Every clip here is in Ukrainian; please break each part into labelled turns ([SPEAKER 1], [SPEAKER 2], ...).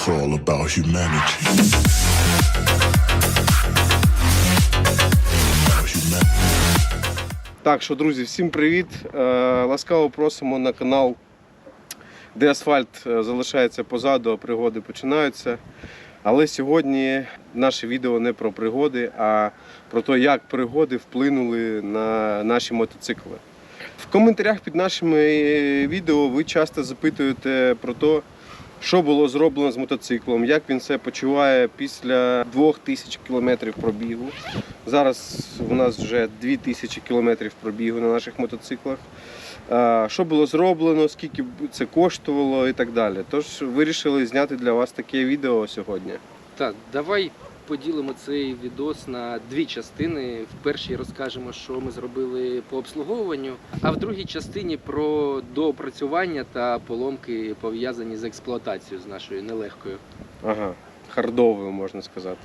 [SPEAKER 1] It's all about humanity.
[SPEAKER 2] Так що, друзі, всім привіт! Е, Ласкаво просимо на канал, де асфальт е, залишається позаду, а пригоди починаються. Але сьогодні наше відео не про пригоди, а про те, як пригоди вплинули на наші мотоцикли. В коментарях під нашими е, відео ви часто запитуєте про те, що було зроблено з мотоциклом, як він себе почуває після 2000 кілометрів пробігу. Зараз у нас вже 2000 кілометрів пробігу на наших мотоциклах. Що було зроблено, скільки це коштувало і так далі. Тож вирішили зняти для вас таке відео сьогодні.
[SPEAKER 3] Так, давай поділимо цей відос на дві частини. В першій розкажемо, що ми зробили по обслуговуванню, а в другій частині про доопрацювання та поломки пов'язані з експлуатацією з нашою нелегкою.
[SPEAKER 2] Ага, хардовою можна сказати.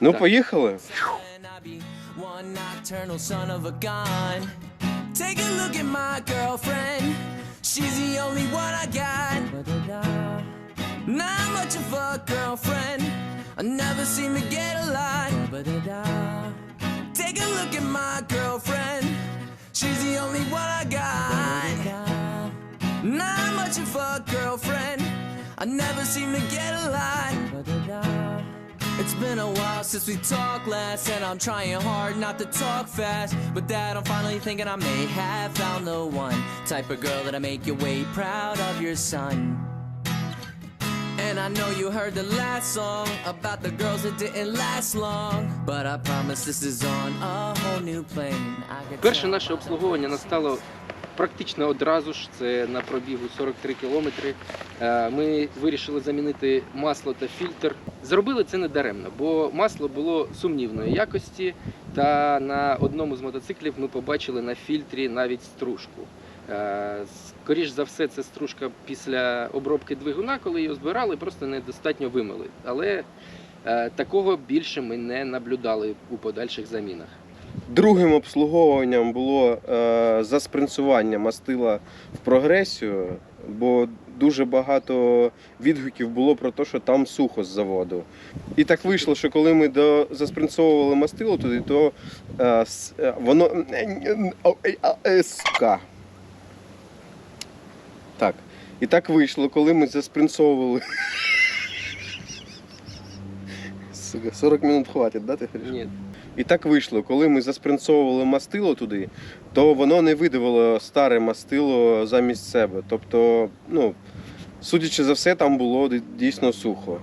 [SPEAKER 2] Ну,
[SPEAKER 3] Так.
[SPEAKER 2] поїхали.
[SPEAKER 4] Take a look at my girlfriend. She's the only one I got. Not much of a girlfriend. I never seem to get a lot. Take a look at my girlfriend. She's the only one I got. Not much of a girlfriend. I never seem to get a lot. It's been a while since we talked last, and I'm trying hard not to talk fast. But that I'm finally thinking I may have found the one type of girl that'll make you way proud of your son. And I know you heard the last song about the girls that didn't last long. But I promise this is on a whole new plane. I
[SPEAKER 3] Перше наше обслуговування настало практично одразу ж. Це на пробігу 43 кілометри. Е, Ми вирішили замінити масло та фільтр. Зробили це не даремно, бо масло було сумнівної якості, та на одному з мотоциклів ми побачили на фільтрі навіть стружку. Е, Скоріш за все, це стружка після обробки двигуна, коли його збирали, просто недостатньо вимили. Але е, такого більше ми не наблюдали у подальших замінах.
[SPEAKER 2] Другим обслуговуванням було е, заспринцювання мастила в прогресію, бо дуже багато відгуків було про те, що там сухо з заводу. І так вийшло, що коли ми до, заспринцовували мастило туди, то воно. Сука. Так. І так вийшло, коли ми заспринцовували. 40 минут хватить, да, ти говориш?
[SPEAKER 3] Ні,
[SPEAKER 2] І так вийшло, коли ми заспринцовували мастило туди, то воно не видавило старе мастило замість себе. Тобто, ну, судячи за все, там було дійсно сухо.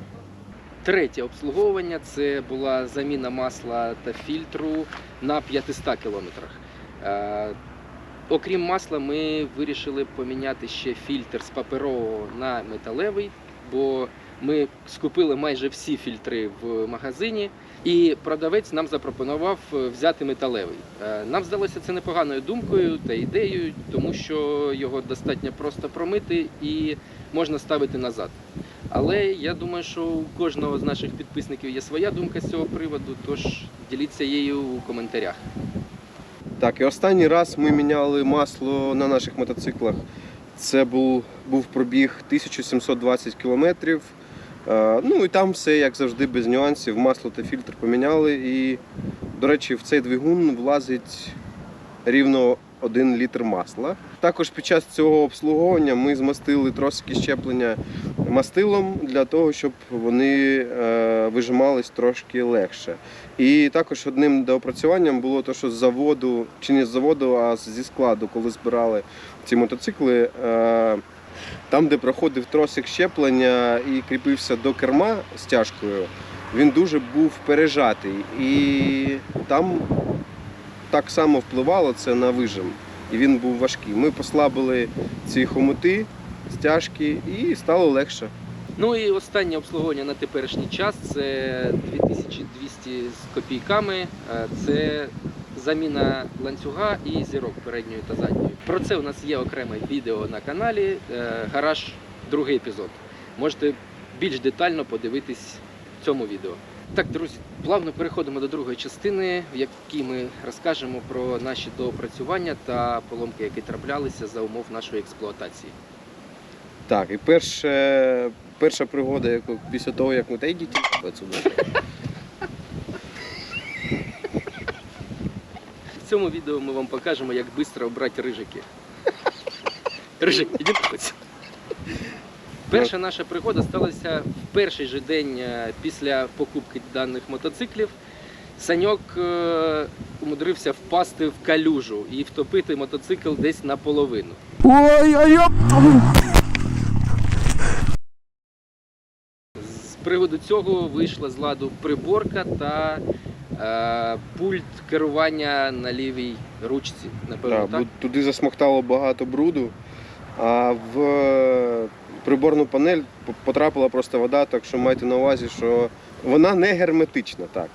[SPEAKER 3] Третє обслуговування це була заміна масла та фільтру на 500 кілометрах. Окрім масла, ми вирішили поміняти ще фільтр з паперового на металевий, бо ми скупили майже всі фільтри в магазині, і продавець нам запропонував е, взяти металевий. Е, нам здалося це непоганою думкою та ідеєю, тому що його достатньо просто промити і можна ставити назад. Але я думаю, що у кожного з наших підписників є своя думка з цього приводу, тож діліться її у коментарях.
[SPEAKER 2] Так, і останній раз ми міняли масло на наших мотоциклах. Це був, був пробіг 1720 кілометрів. Е, Ну і там все, як завжди, без нюансів. Масло та фільтр поміняли. І, до речі, в цей двигун влазить рівно 1 літр масла. Також під час цього обслуговування ми змастили тросики щеплення мастилом для того, щоб вони е, вижимались трошки легше. І також одним доопрацюванням було те, що з заводу, чи не з заводу, а зі складу, коли збирали ці мотоцикли, е, там, де проходив тросик щеплення і кріпився до керма стяжкою, він дуже був пережатий. І там так само впливало це на вижим. І він був важкий. Ми послабили ці хомути, стяжки і стало легше.
[SPEAKER 3] Ну і останнє обслуговування на теперішній час це 2200 з копійками. Е, Це заміна ланцюга і зірок передньої та задньої. Про це у нас є окреме відео на каналі е, Гараж, другий епізод. Можете більш детально подивитись в цьому відео. Так, друзі, плавно переходимо до другої частини, в якій ми розкажемо про наші доопрацювання та поломки, які траплялися за умов нашої експлуатації.
[SPEAKER 2] Так, і перше перша пригода, яку після того, як ми та йдіть отсюди.
[SPEAKER 3] В цьому відео ми вам покажемо, як швидко обрати рижики. Рижик, іди нахуй. Перша наша пригода сталася в перший же день е, після покупки даних мотоциклів. Саньок е, умудрився впасти в калюжу і втопити мотоцикл десь наполовину. З приводу цього вийшла з ладу приборка та е, пульт керування на лівій ручці. Напевно,
[SPEAKER 2] Да,
[SPEAKER 3] так?
[SPEAKER 2] туди засмоктало багато бруду, а в е, приборну панель потрапила просто вода, так що майте на увазі, що вона не герметична. Так.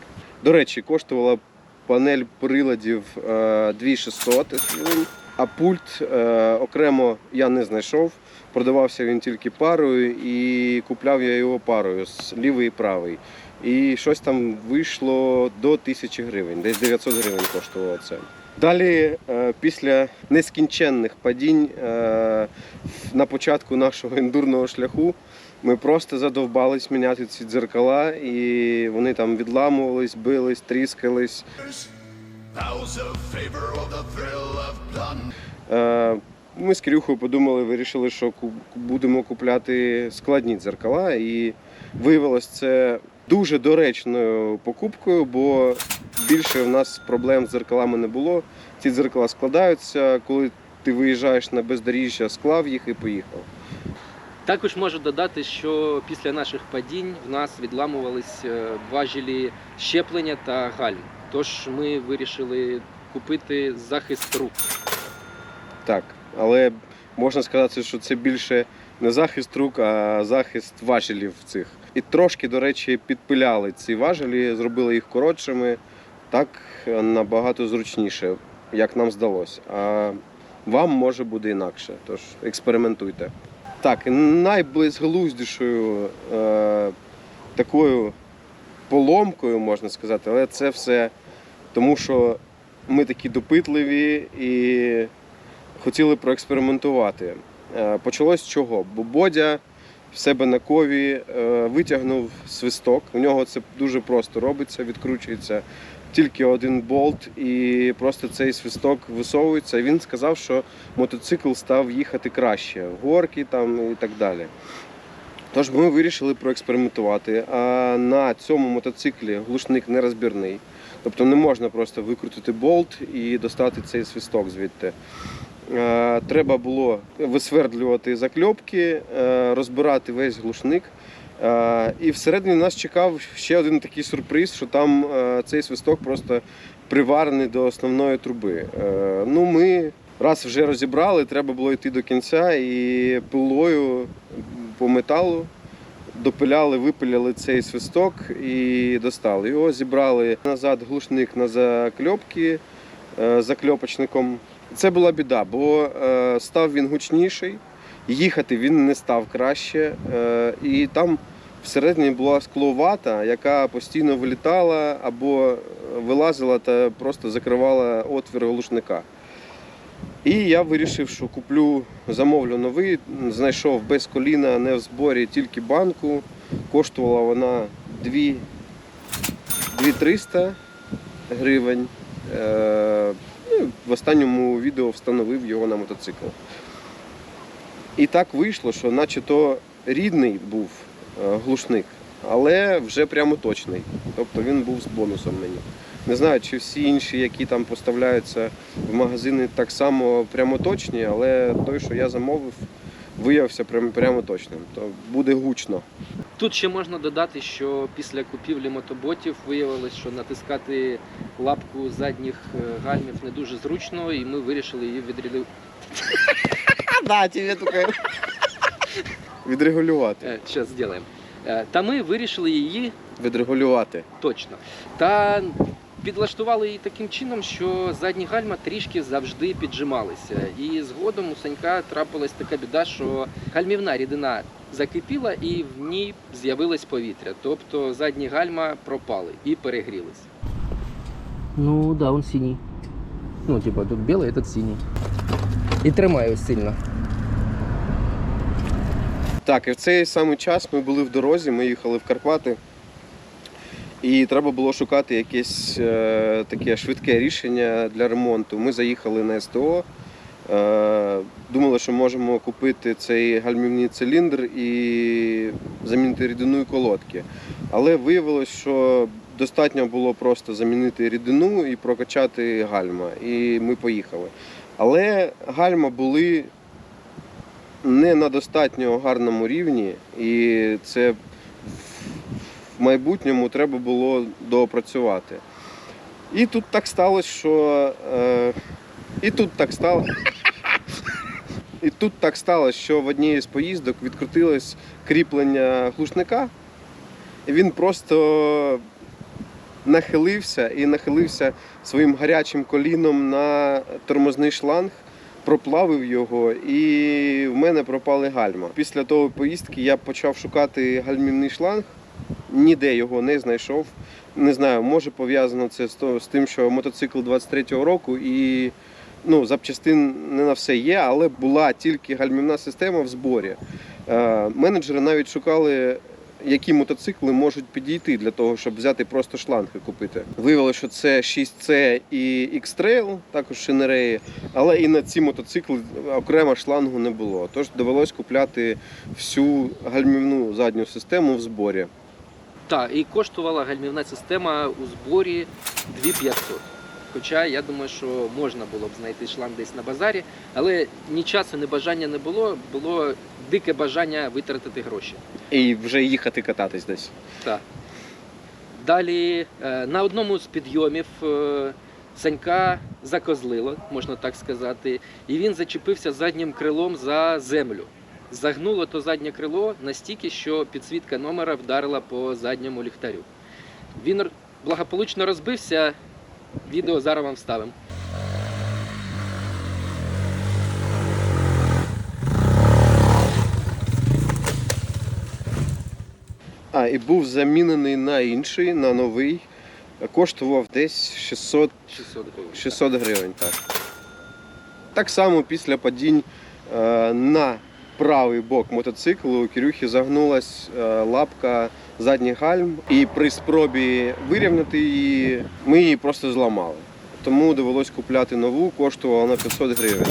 [SPEAKER 2] До речі, коштувала панель приладів е, 2600 гривень, а пульт е, окремо я не знайшов. Продавався він тільки парою і купляв я його парою з лівий і правий. І щось там вийшло до 1000 гривень, десь 900 гривень коштувало це. Далі, е, після нескінченних падінь е, на початку нашого ендурного шляху, ми просто задовбались міняти ці дзеркала, і вони там відламувались, бились, тріскались. Ми з Кирюхою подумали, вирішили, що ку- будемо купляти складні дзеркала. І виявилось це дуже доречною покупкою, бо більше в нас проблем з дзеркалами не було. Ці дзеркала складаються, коли ти виїжджаєш на бездоріжжя, склав їх і поїхав.
[SPEAKER 3] Також можу додати, що після наших падінь в нас відламувались е, важелі щеплення та гальм. Тож ми вирішили купити захист рук.
[SPEAKER 2] Так, але можна сказати, що це більше не захист рук, а захист важелів цих. І трошки, до речі, підпиляли ці важелі, зробили їх коротшими, так набагато зручніше, як нам здалося. А вам може буде інакше, тож експериментуйте. Так, найблизглуздішою е, такою поломкою, можна сказати, але це все тому, що ми такі допитливі і хотіли проекспериментувати. Е, Почалось з чого? Бо Бодя в себе на кові е, витягнув свисток. У нього це дуже просто робиться, відкручується тільки один болт, і просто цей свисток висовується. Він сказав, що мотоцикл став їхати краще, горки там і так далі. Тож ми вирішили проекспериментувати. А на цьому мотоциклі глушник нерозбірний. Тобто не можна просто викрутити болт і достати цей свисток звідти. Треба було висвердлювати закльопки, е, розбирати весь глушник. І всередині нас чекав ще один такий сюрприз, що там е, цей свисток просто приварений до основної труби. Е, Ну, ми раз вже розібрали, треба було йти до кінця і пилою по металу допиляли, випиляли цей свисток і достали. Його зібрали назад глушник на закльопки е, закльопочником. Це була біда, бо е, став він гучніший, їхати він не став краще. е, І там всередині була скловата, яка постійно вилітала або вилазила та просто закривала отвір глушника. І я вирішив, що куплю, замовлю новий, знайшов без коліна, не в зборі, тільки банку. Коштувала вона 2 2300 гривень. Е, ну, в останньому відео встановив його на мотоцикл. І так вийшло, що наче рідний був е, глушник, але вже прямо точний. Тобто він був з бонусом мені. Не знаю, чи всі інші, які там поставляються в магазини, так само прямо точні, але той, що я замовив, виявився прямо, прямо точним. То буде гучно.
[SPEAKER 3] Тут ще можна додати, що після купівлі мотоботів виявилось, що натискати лапку задніх е, гальмів не дуже зручно, і ми вирішили її відріли...
[SPEAKER 2] Да, тебе таке. Відрегулювати.
[SPEAKER 3] Е, Щас зробимо. Е, Та ми вирішили її
[SPEAKER 2] Відрегулювати.
[SPEAKER 3] точно. Та підлаштували її таким чином, що задні гальма трішки завжди піджималися. І згодом у Санька трапилась така біда, що гальмівна рідина закипіла і в ній з'явилось повітря. Тобто задні гальма пропали і перегрілись. Ну да, он синій. Ну, типа, тут білий, а тут синій. І тримає ось сильно.
[SPEAKER 2] Так, і в цей самий час ми були в дорозі, ми їхали в Карпати. І треба було шукати якесь е, таке швидке рішення для ремонту. Ми заїхали на СТО. Е, думали, що можемо купити цей гальмівний циліндр і замінити рідину і колодки. Але виявилось, що достатньо було просто замінити рідину і прокачати гальма. І ми поїхали. Але гальма були не на достатньо гарному рівні, і це в майбутньому треба було доопрацювати. І тут так сталося, що. Е, і тут так стало. І тут так сталося, що в одній з поїздок відкрутилось кріплення глушника, і він просто нахилився і нахилився своїм гарячим коліном на тормозний шланг, проплавив його, і в мене пропали гальма. Після того поїздки я почав шукати гальмівний шланг, ніде його не знайшов. Не знаю, може пов'язано це з тим, що мотоцикл 23-го року і ну, запчастин не на все є, але була тільки гальмівна система в зборі. Е, менеджери навіть шукали, які мотоцикли можуть підійти для того, щоб взяти просто шланг і купити. Виявилося, що це 6C і X-Trail, також шинереї, але і на ці мотоцикли окремо шлангу не було. Тож довелось купляти всю гальмівну задню систему в зборі.
[SPEAKER 3] Так, і коштувала гальмівна система у зборі 2500. Хоча я думаю, що можна було б знайти шланг десь на базарі, але ні часу, ні бажання не було. Було дике бажання витратити гроші.
[SPEAKER 2] І вже їхати кататись десь.
[SPEAKER 3] Так. Далі е, на одному з підйомів е, Санька закозлило, можна так сказати, і він зачепився заднім крилом за землю. Загнуло то заднє крило настільки, що підсвітка номера вдарила по задньому ліхтарю. Він благополучно розбився. Відео зараз вам вставимо.
[SPEAKER 2] А, і був замінений на інший, на новий. Коштував десь 600
[SPEAKER 3] 600 гривень.
[SPEAKER 2] 600 гривень. Так. так само після падінь е, на правий бок мотоциклу у Кирюхи загнулась е, лапка задніх гальм, і при спробі вирівняти її ми її просто зламали. Тому довелось купляти нову, коштувала на 500 гривень.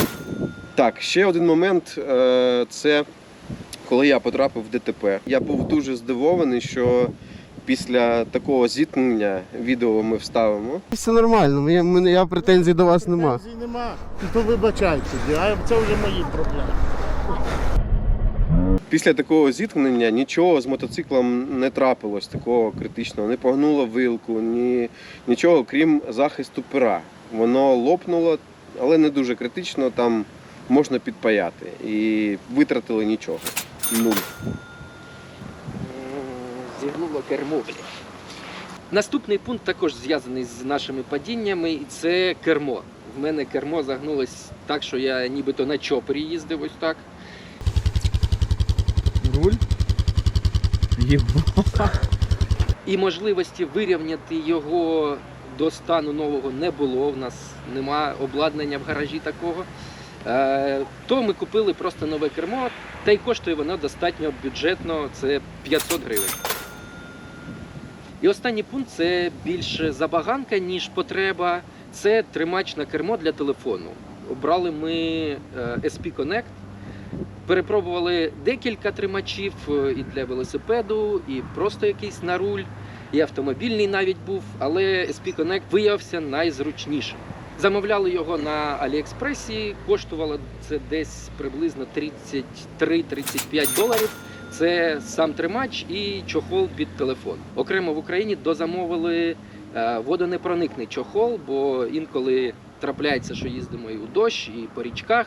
[SPEAKER 2] Так, ще один момент е, це коли я потрапив в ДТП. Я був дуже здивований, що після такого зіткнення відео ми вставимо.
[SPEAKER 5] Все нормально, я, я претензій до вас нема.
[SPEAKER 6] Претензій нема. То вибачайте, а це вже мої проблеми.
[SPEAKER 2] Після такого зіткнення нічого з мотоциклом не трапилось такого критичного. Не погнуло вилку, ні, нічого, крім захисту пера. Воно лопнуло, але не дуже критично, там можна підпаяти. І витратили нічого. Нуль.
[SPEAKER 3] Зігнуло кермо. Наступний пункт також зв'язаний з нашими падіннями, і це кермо. В мене кермо загнулось так, що я нібито на чопері їздив ось так.
[SPEAKER 5] Руль?
[SPEAKER 3] І можливості вирівняти його до стану нового не було. У нас нема обладнання в гаражі такого. Е, То ми купили просто нове кермо, та й коштує воно достатньо бюджетно, це 500 гривень. І останній пункт це більше забаганка, ніж потреба. Це тримач на кермо для телефону. Обрали ми е, SP Connect. Перепробували декілька тримачів е, і для велосипеду, і просто якийсь на руль, і автомобільний навіть був, але SP Connect виявився найзручнішим. Замовляли його на Аліекспресі, коштувало це десь приблизно 33-35 доларів. Це сам тримач і чохол під телефон. Окремо в Україні дозамовили е, водонепроникний чохол, бо інколи трапляється, що їздимо і у дощ, і по річках.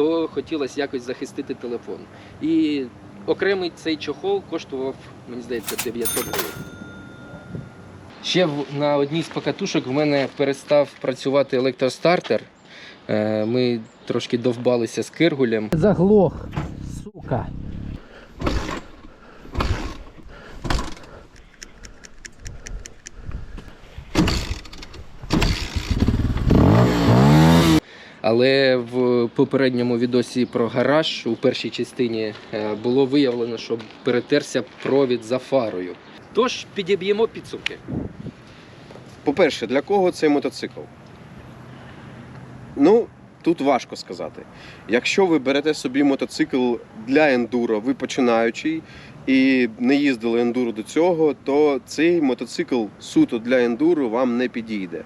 [SPEAKER 3] то хотілося якось захистити телефон. І окремий цей чохол коштував, мені здається, 900 гривень. Ще на одній з покатушок в мене перестав працювати електростартер. Е, Ми трошки довбалися з Киргулем.
[SPEAKER 7] Заглох, сука.
[SPEAKER 3] Але в попередньому відосі про гараж у першій частині е, було виявлено, що перетерся провід за фарою. Тож підіб'ємо підсумки.
[SPEAKER 2] По-перше, для кого цей мотоцикл? Ну, тут важко сказати. Якщо ви берете собі мотоцикл для ендуро, ви починаючий і не їздили ендуро до цього, то цей мотоцикл суто для ендуро вам не підійде.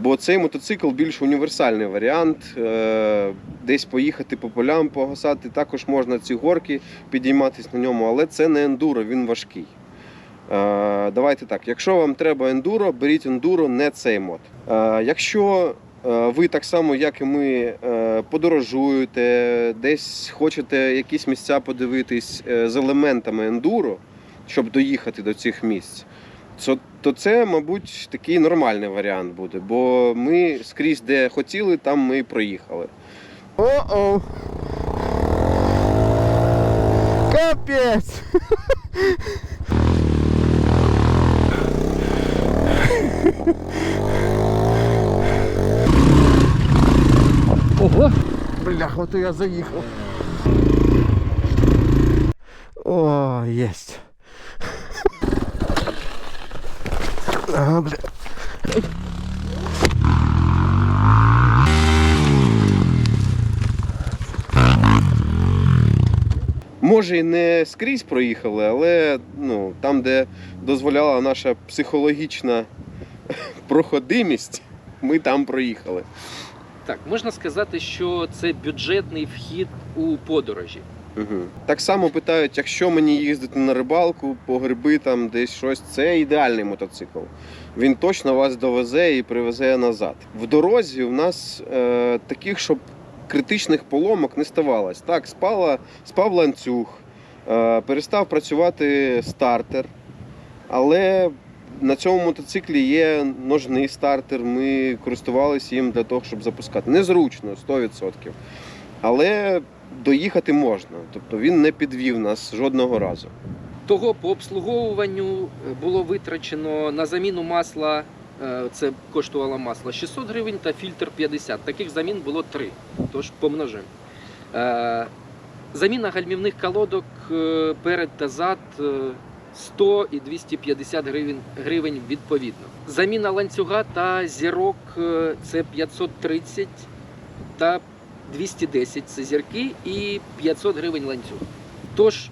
[SPEAKER 2] Бо цей мотоцикл більш універсальний варіант. Е, Десь поїхати по полям, погасати. Також можна ці горки підійматись на ньому, але це не ендуро, він важкий. Е, Давайте так, якщо вам треба ендуро, беріть ендуро, не цей мод. Е, Якщо ви так само, як і ми, подорожуєте, десь хочете якісь місця подивитись з елементами ендуро, щоб доїхати до цих місць, то- то це, мабуть, такий нормальний варіант буде. Бо ми скрізь, де хотіли, там ми і проїхали.
[SPEAKER 5] О-о. Капець.
[SPEAKER 7] Ого!
[SPEAKER 5] Бля, ото я заїхав. О, єсть. Ага, бля.
[SPEAKER 2] Може, і не скрізь проїхали, але ну, там, де дозволяла наша психологічна проходимість, ми там проїхали.
[SPEAKER 3] Так, можна сказати, що це бюджетний вхід у подорожі.
[SPEAKER 2] Угу. Так само питають, якщо мені їздити на рибалку, по гриби, там десь щось, це ідеальний мотоцикл. Він точно вас довезе і привезе назад. В дорозі в нас е, таких, щоб критичних поломок не ставалось. Так, спала, спав ланцюг, е, перестав працювати стартер, але на цьому мотоциклі є ножний стартер. Ми користувалися їм для того, щоб запускати. Незручно, 100%. Але доїхати можна. Тобто він не підвів нас жодного разу.
[SPEAKER 3] Того по обслуговуванню е, було витрачено на заміну масла. е, Це коштувало масло 600 гривень та фільтр 50. Таких замін було три. Тож помножимо. Е, Заміна гальмівних колодок перед та зад е, 100 і 250 гривень, гривень відповідно. Заміна ланцюга та зірок це 530 та 210 це зірки і 500 гривень ланцюг. Тож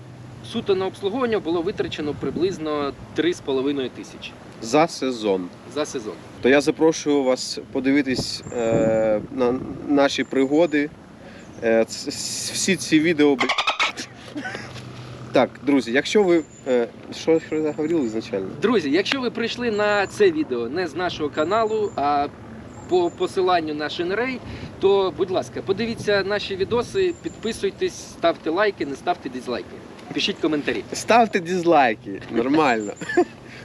[SPEAKER 3] суто на обслуговування було витрачено приблизно 3,5 тисячі
[SPEAKER 2] За сезон.
[SPEAKER 3] за сезон.
[SPEAKER 2] То я запрошую вас подивитись е, на наші пригоди. Е, ц- с- всі ці відео. б- Так, друзі, якщо ви. Е, що, що я говорив ізначально?
[SPEAKER 3] Друзі, якщо ви прийшли на це відео не з нашого каналу, а по посиланню на Шинрей, то будь ласка, подивіться наші відоси, підписуйтесь, ставте лайки, не ставте дизлайки. Пишіть коментарі.
[SPEAKER 2] Ставте дізлайки, нормально.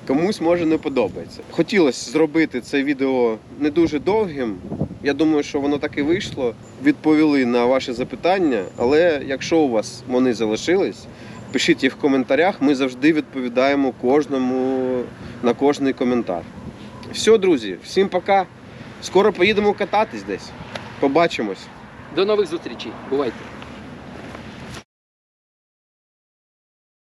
[SPEAKER 2] Комусь може не подобається. Хотілося зробити це відео не дуже довгим. Я думаю, що воно так і вийшло. Відповіли на ваші запитання, але якщо у вас вони залишились, пишіть їх в коментарях. Ми завжди відповідаємо кожному на кожний коментар. Все, друзі, всім пока. Скоро поїдемо кататись десь. Побачимось.
[SPEAKER 3] До нових зустрічей. Бувайте!